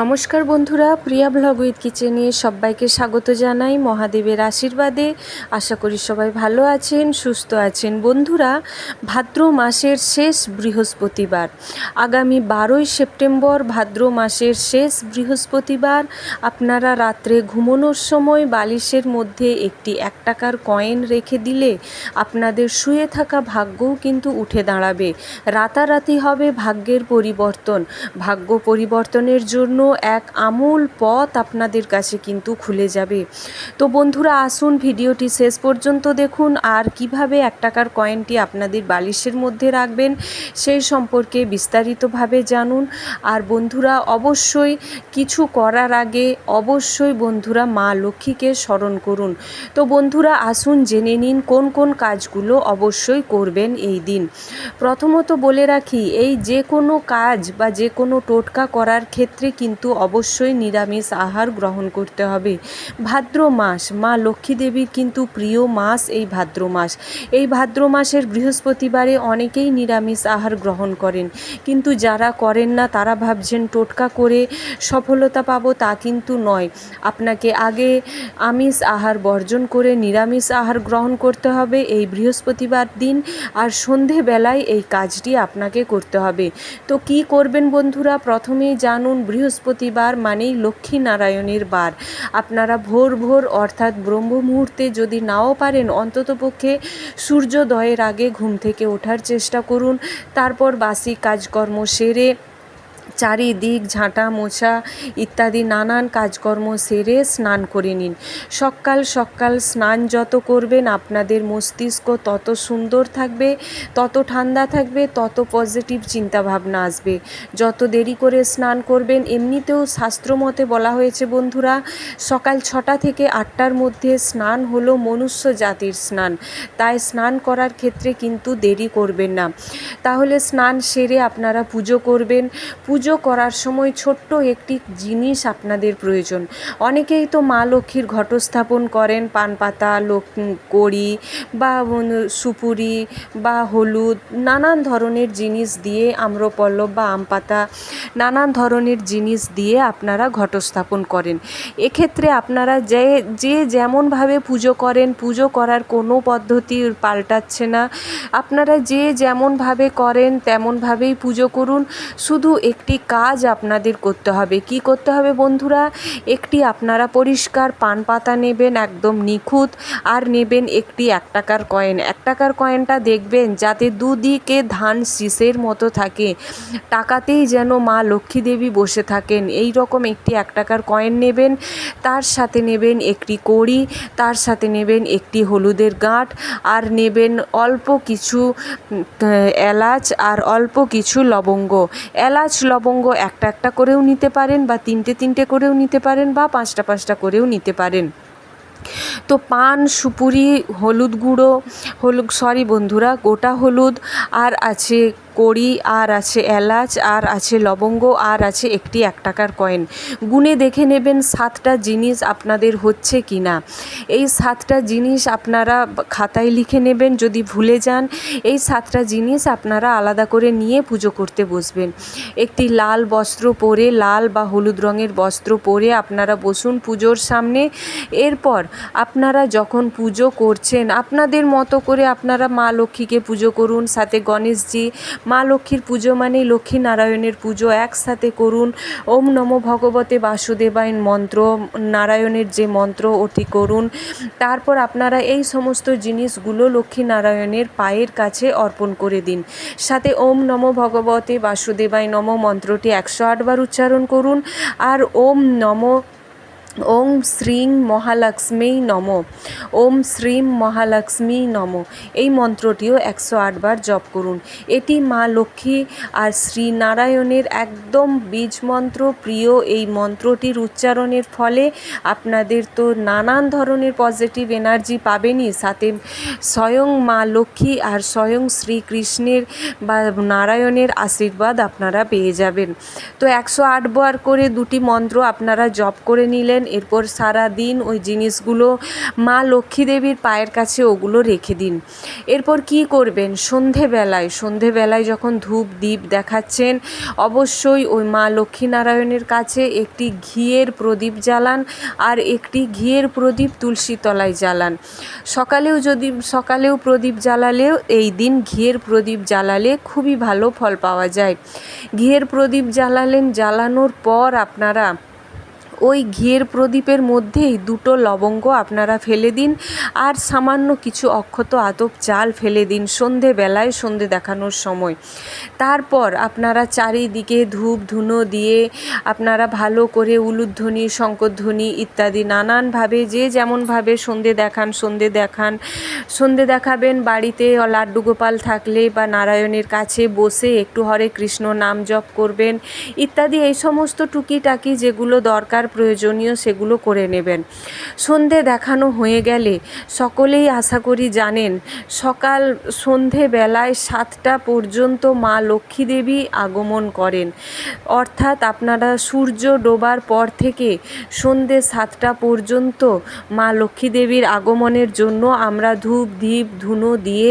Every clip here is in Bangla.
নমস্কার বন্ধুরা, প্রিয়া ব্লগ উইথ কিচেনে সবাইকে স্বাগত জানাই মহাদেবের আশীর্বাদে। আশা করি সবাই ভালো আছেন, সুস্থ আছেন। বন্ধুরা, ভাদ্র মাসের শেষ বৃহস্পতিবার। আগামী বারোই সেপ্টেম্বর ভাদ্র মাসের শেষ বৃহস্পতিবার। আপনারা রাত্রে ঘুমানোর সময় বালিশের মধ্যে একটি এক টাকার কয়েন রেখে দিলে আপনাদের শুয়ে থাকা ভাগ্যও কিন্তু উঠে দাঁড়াবে। রাতারাতি হবে ভাগ্যের পরিবর্তন। ভাগ্য পরিবর্তনের জন্য এক আমূল পথ আপনাদের কাছে কিন্তু খুলে যাবে। তো বন্ধুরা, আসুন ভিডিওটি শেষ পর্যন্ত দেখুন আর কীভাবে এক টাকার কয়েনটি আপনাদের বালিশের মধ্যে রাখবেন সেই সম্পর্কে বিস্তারিতভাবে জানুন। আর বন্ধুরা, অবশ্যই কিছু করার আগে অবশ্যই বন্ধুরা মা লক্ষ্মীকে স্মরণ করুন। তো বন্ধুরা, আসুন জেনে নিন কোন কোন কাজগুলো অবশ্যই করবেন এই দিন। প্রথমত বলে রাখি, এই যে কোনো কাজ বা যে কোনো টোটকা করার ক্ষেত্রে কিন্তু অবশ্যই নিরামিষ আহার গ্রহণ করতে হবে। ভাদ্র মাস, মা লক্ষ্মী দেবীর কিন্তু প্রিয় মাস এই ভাদ্র মাস। এই ভাদ্র মাসের বৃহস্পতিবারে অনেকেই নিরামিষ আহার গ্রহণ করেন। কিন্তু যারা করেন না, তারা ভাবছেন টোটকা করে সফলতা পাবো তা কিন্তু নয়। আপনাকে আগে আমিষ আহার বর্জন করে নিরামিষ আহার গ্রহণ করতে হবে এই বৃহস্পতিবার দিন, আর সন্ধেবেলায় এই কাজটি আপনাকে করতে হবে। তো কি করবেন বন্ধুরা? প্রথমেই জানুন বৃহস্পতিবার মানেই লক্ষ্মী নারায়ণের বার। আপনারা ভোর ভোর অর্থাৎ ব্রহ্ম মুহূর্তে যদি নাও পারেন অন্ততপক্ষে সূর্যোদয়ের আগে ঘুম থেকে ওঠার চেষ্টা করুন। তারপর বাসি কাজকর্ম সেরে চারিদিক ঝাঁটা মোছা ইত্যাদি নানান কাজকর্ম সেরে স্নান করে নিন। সকাল সকাল স্নান যত করবেন, আপনাদের মস্তিষ্ক তত সুন্দর থাকবে, তত ঠান্ডা থাকবে, তত পজিটিভ চিন্তাভাবনা আসবে। যত দেরি করে স্নান করবেন, এমনিতেও শাস্ত্রমতে বলা হয়েছে বন্ধুরা, সকাল ছটা থেকে আটটার মধ্যে স্নান হলো মনুষ্য জাতির স্নান। তাই স্নান করার ক্ষেত্রে কিন্তু দেরি করবেন না। তাহলে স্নান সেরে আপনারা পুজো করবেন। পুজো করার সময় ছোট্ট একটি জিনিস আপনাদের প্রয়োজন। অনেকেই তো মা লক্ষ্মীর ঘটস্থাপন করেন, পান পাতা, লোক কড়ি বা সুপুরি বা হলুদ, নানান ধরনের জিনিস দিয়ে আম্রপল্লব বা আম পাতা নানান ধরনের জিনিস দিয়ে আপনারা ঘটস্থাপন করেন। এক্ষেত্রে আপনারা যে যে যেমনভাবে পুজো করেন, পুজো করার কোনো পদ্ধতি পাল্টাচ্ছে না। আপনারা যে যেমনভাবে করেন, তেমনভাবেই পুজো করুন। শুধু একটি কাজ আপনাদের করতে হবে। কি করতে হবে বন্ধুরা? একটি আপনারা পরিষ্কার পান পাতা নেবেন একদম নিখুঁত আর নেবেন একটি এক টাকার কয়েন। এক টাকার কয়েনটা দেখবেন যাতে দুদিকে ধান শীষের মতো থাকে। টাকাতেই যেন মা লক্ষ্মী দেবী বসে থাকেন। এই রকম একটি এক টাকার কয়েন নেবেন, তার সাথে নেবেন একটি কড়ি, তার সাথে নেবেন একটি হলুদের গাঁট আর নেবেন অল্প কিছু এলাচ আর অল্প কিছু লবঙ্গ। এলাচ, লবঙ্গ একটা একটা করেও নিতে পারেন বা তিনটে তিনটে করেও নিতে পারেন বা পাঁচটা পাঁচটা করেও নিতে পারেন। তো পান, সুপুরি, হলুদ গুঁড়ো, হলুদ সরি বন্ধুরা, গোটা হলুদ, আর আছে কড়ি, আর আছে এলাচ, আর আছে লবঙ্গ, আর আছে একটি এক টাকার কয়েন। গুনে দেখে নেবেন সাতটা জিনিস আপনাদের হচ্ছে কি না। এই সাতটা জিনিস আপনারা খাতায় লিখে নেবেন, যদি ভুলে যান, এই সাতটা জিনিস আপনারা আলাদা করে নিয়ে পুজো করতে বসবেন। একটি লাল বস্ত্র পরে, লাল বা হলুদ রঙের বস্ত্র পরে আপনারা বসুন পুজোর সামনে। এরপর আপনারা যখন পুজো করছেন, আপনাদের মতো করে আপনারা মা লক্ষ্মীকে পুজো করুন, সাথে গণেশজি মা লক্ষ্মীর পুজো মানে লক্ষ্মী নারায়ণের পুজো। একসাথে করুন, ওম নম ভগবতে বাসুদেবায়ন মন্ত্র, নারায়ণের যে মন্ত্র ওটি করুন। তারপর আপনারা এই সমস্ত জিনিসগুলো লক্ষ্মী নারায়ণের পায়ের কাছে অর্পণ করে দিন। সাথে ওম নম ভগবতে বাসুদেবায় নম মন্ত্রটি একশো আটবার উচ্চারণ করুন। আর ওম নম ওম শ্রীং মহালক্ষ্মী নম। ওম শ্রীম মহালক্ষ্মী নম। এই মন্ত্রটিও একশো আটবার জপ করুন। এটি মা লক্ষ্মী আর শ্রী নারায়ণের একদম বীজ মন্ত্র। প্রিয় এই মন্ত্রটির উচ্চারণের ফলে আপনাদের তো নানান ধরনের পজিটিভ এনার্জি পাবেনই। সাথে স্বয়ং মা লক্ষ্মী আর স্বয়ং শ্রীকৃষ্ণের বা নারায়ণের আশীর্বাদ আপনারা পেয়ে যাবেন। তো একশো আটবার করে দুটি মন্ত্র আপনারা জপ করে নিলেন। এরপর সারা দিন ওই জিনিসগুলো মা লক্ষ্মী দেবীর পায়ের কাছে ওগুলো রেখে দিন। এরপর কি করবেন? সন্ধেবেলায় সন্ধেবেলায় যখন ধূপ দ্বীপ দেখাচ্ছেন, অবশ্যই ওই মা লক্ষ্মীনারায়ণের কাছে একটি ঘিয়ের প্রদীপ জ্বালান আর একটি ঘিয়ের প্রদীপ তুলসী তলায় জ্বালান। সকালেও যদি, সকালেও প্রদীপ জ্বালালেও এই দিন ঘিয়ের প্রদীপ জ্বালালে খুবই ভালো ফল পাওয়া যায়। ঘিয়ের প্রদীপ জ্বালালেন, জ্বালানোর পর আপনারা ওই ঘিয়ের প্রদীপের মধ্যেই দুটো লবঙ্গ আপনারা ফেলে দিন, আর সামান্য কিছু অক্ষত আতপ চাল ফেলে দিন সন্ধেবেলায় সন্ধে দেখানোর সময়। তারপর আপনারা চারিদিকে ধূপ ধুনো দিয়ে আপনারা ভালো করে উলুধ্বনি, শঙ্করধ্বনি ইত্যাদি নানানভাবে যে যেমনভাবে সন্ধে দেখান সন্ধে দেখান, সন্ধে দেখাবেন বাড়িতে লাড্ডু গোপাল থাকলে বা নারায়ণের কাছে বসে একটু হরে কৃষ্ণ নাম জপ করবেন ইত্যাদি, এই সমস্ত টুকিটাকি যেগুলো দরকার প্রয়োজনীয় সেগুলো করে নেবেন। সন্ধে দেখানো হয়ে গেলে সকলেই আশা করি জানেন, সকাল সন্ধেবেলায় সাতটা পর্যন্ত মা লক্ষ্মী দেবী আগমন করেন। অর্থাৎ আপনারা সূর্য ডোবার পর থেকে সন্ধে সাতটা পর্যন্ত মা লক্ষ্মী দেবীর আগমনের জন্য আমরা ধূপ দ্বীপ ধুনো দিয়ে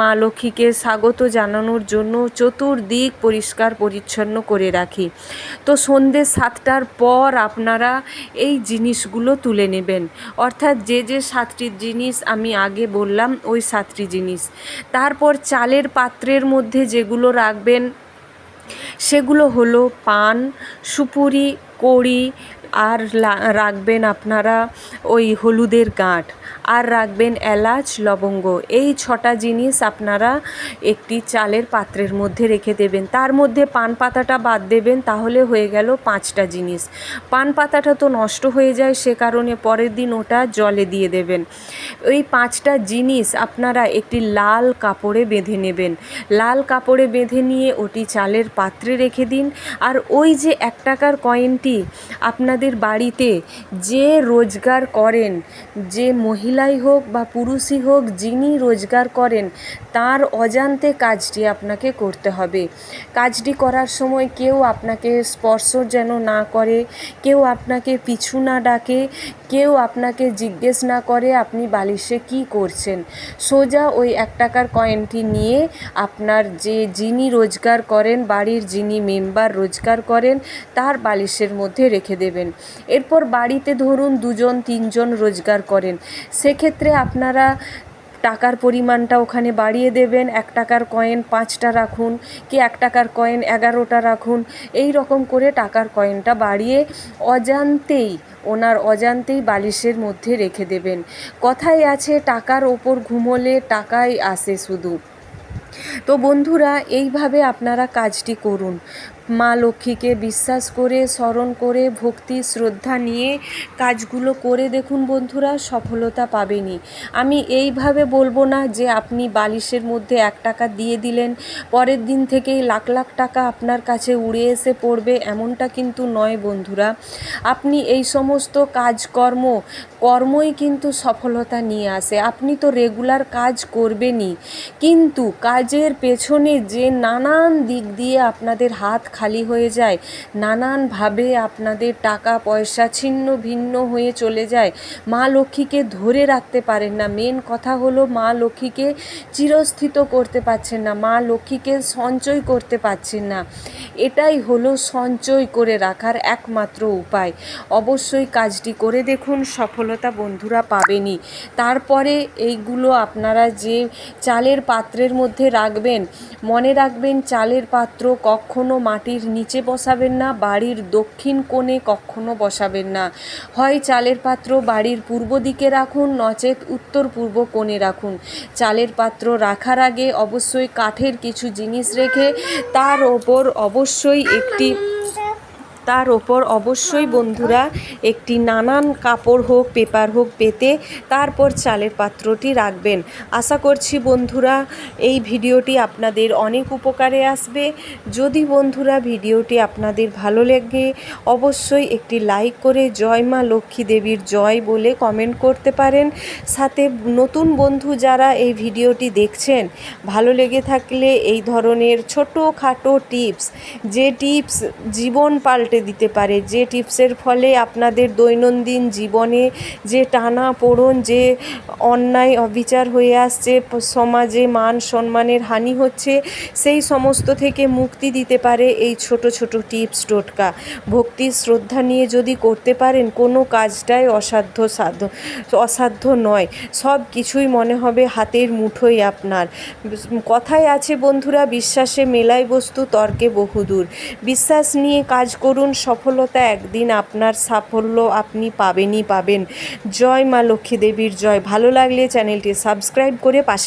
মা লক্ষ্মীকে স্বাগত জানানোর জন্য চতুর্দিক পরিষ্কার পরিচ্ছন্ন করে রাখি। তো সন্ধে সাতটার পর আপনারা এই জিনিসগুলো তুলে নেবেন। অর্থাৎ যে যে সাতটি জিনিস আমি আগে বললাম, ওই সাতটি জিনিস। তারপর চালের পাত্রের মধ্যে যেগুলো রাখবেন, সেগুলো হলো পান, সুপুরি কড়ি আর রাখবেন আপনারা ওই হলুদের গাঁট। আর রাখবেন এলাচ, লবঙ্গ। এই ছটা জিনিস আপনারা একটি চালের পাত্রের মধ্যে রেখে দেবেন। তার মধ্যে পান পাতাটা বাদ দেবেন, তাহলে হয়ে গেল পাঁচটা জিনিস। পান পাতাটা তো নষ্ট হয়ে যায়, সে কারণে পরের দিন ওটা জলে দিয়ে দেবেন। ওই পাঁচটা জিনিস আপনারা একটি লাল কাপড়ে বেঁধে নেবেন। লাল কাপড়ে বেঁধে নিয়ে ওটি চালের পাত্রে রেখে দিন। আর ওই যে এক টাকার কয়েনটি আপনাদের বাড়িতে যে রোজগার করেন, যে মহিলাই হোক বা পুরুষই হোক, যিনি রোজগার করেন, তার অজান্তে কাজটি আপনাকে করতে হবে। কাজটি করার সময় কেউ আপনাকে স্পর্শ যেন না করে, কেউ আপনাকে পিছু না ডাকে, কেউ আপনাকে জিজ্ঞেস না করে আপনি বালিশে কি করছেন। সোজা ওই এক টাকার কয়েনটি নিয়ে আপনার যে যিনি রোজগার করেন, বাড়ির যিনি মেম্বার রোজগার করেন, তার বালিশের মধ্যে রেখে দেবেন। এরপর বাড়িতে ধরুন দুজন, তিনজন রোজগার করেন। সেক্ষেত্রে আপনারা টাকার পরিমাণটা ওখানে বাড়িয়ে দেবেন। এক টাকার কয়েন পাঁচটা রাখুন কি এক টাকার কয়েন এগারোটা রাখুন। এই রকম করে টাকার কয়েনটা বাড়িয়ে অজান্তেই, ওনার অজান্তেই বালিশের মধ্যে রেখে দেবেন। কথাই আছে, টাকার ওপর ঘুমোলে টাকাই আসে শুধু। তো বন্ধুরা, এইভাবে আপনারা কাজটি করুন। মা লক্ষ্মীকে বিশ্বাস করে, স্মরণ করে, ভক্তি, শ্রদ্ধা নিয়ে কাজগুলো করে দেখুন বন্ধুরা, সফলতা পাবেনই আমি এইভাবে বলব না যে আপনি বালিশের মধ্যে এক টাকা দিয়ে দিলেন, পরের দিন থেকেই লাখ লাখ টাকা আপনার কাছে উড়ে এসে পড়বে, এমনটা কিন্তু নয় বন্ধুরা। আপনি এই সমস্ত কাজকর্ম কর্মই কিন্তু সফলতা নিয়ে আসে। আপনি তো রেগুলার কাজ করবেনই। কিন্তু কাজের পেছনে যে নানান দিক দিয়ে আপনাদের হাত খালি হয়ে যায় নানানভাবে আপনাদের টাকা পয়সা ছিন্ন ভিন্ন হয়ে চলে যায়, মা লক্ষ্মীকে ধরে রাখতে পারেন না। মেন কথা হলো মা লক্ষ্মীকে চিরস্থিত করতে পারছেন না, মা লক্ষ্মীকে সঞ্চয় করতে পারছেন না। এটাই হলো সঞ্চয় করে রাখার একমাত্র উপায়। অবশ্যই কাজটি করে দেখুন সফলতা বন্ধুরা পাবেনই। তারপরে এইগুলো আপনারা যে চালের পাত্রের মধ্যে রাখবেন, মনে রাখবেন চালের পাত্র কখনো মাটির নিচে বসাবেন না, বাড়ির দক্ষিণ কোণে কখনো বসাবেন না। হয় চালের পাত্র বাড়ির পূর্ব দিকে রাখুন, নচেত উত্তর পূর্ব কোণে রাখুন। চালের পাত্র রাখার আগে অবশ্যই কাঠের কিছু জিনিস রেখে তার ওপর অবশ্যই একটি তার ওপর অবশ্যই বন্ধুরা একটি নানান কাপড় হোক, পেপার হোক, পেতে তারপর চালের পাত্রটি রাখবেন। আশা করছি বন্ধুরা এই ভিডিওটি আপনাদের অনেক উপকারে আসবে। যদি বন্ধুরা ভিডিওটি আপনাদের ভালো লাগে, অবশ্যই একটি লাইক করে জয় মা লক্ষ্মী দেবীর জয় বলে কমেন্ট করতে পারেন। সাথে নতুন বন্ধু যারা এই ভিডিওটি দেখছেন, ভালো লেগে থাকলে এই ধরনের ছোটো খাটো টিপস, যে টিপস জীবন পাল্টে দিতে পারে। যে টিপসের ফলে আপনাদের দৈনন্দিন জীবনে যে টানা পোড়ন যে অন্যায়, অবিচার হয়ে আসছে, সমাজে মান সম্মানের হানি হচ্ছে, সেই সমস্ত থেকে মুক্তি দিতে পারে এই ছোট ছোট টিপস টোটকা। ভক্তি শ্রদ্ধা নিয়ে যদি করতে পারেন, কোনো কাজটাই অসাধ্য সাধ্য অসাধ্য নয়। সব কিছুই মনে হবে হাতের মুঠোয় আপনার। কথায় আছে বন্ধুরা, বিশ্বাসে মেলায় বস্তু, তর্কে বহুদূর। বিশ্বাস নিয়ে কাজ করুন সফলতা একদিন আপনার সাফল্য আপনি পাবেনই পাবেন। জয় মা লক্ষ্মী দেবীর জয়। ভালো লাগলে চ্যানেলটি সাবস্ক্রাইব করে পাশে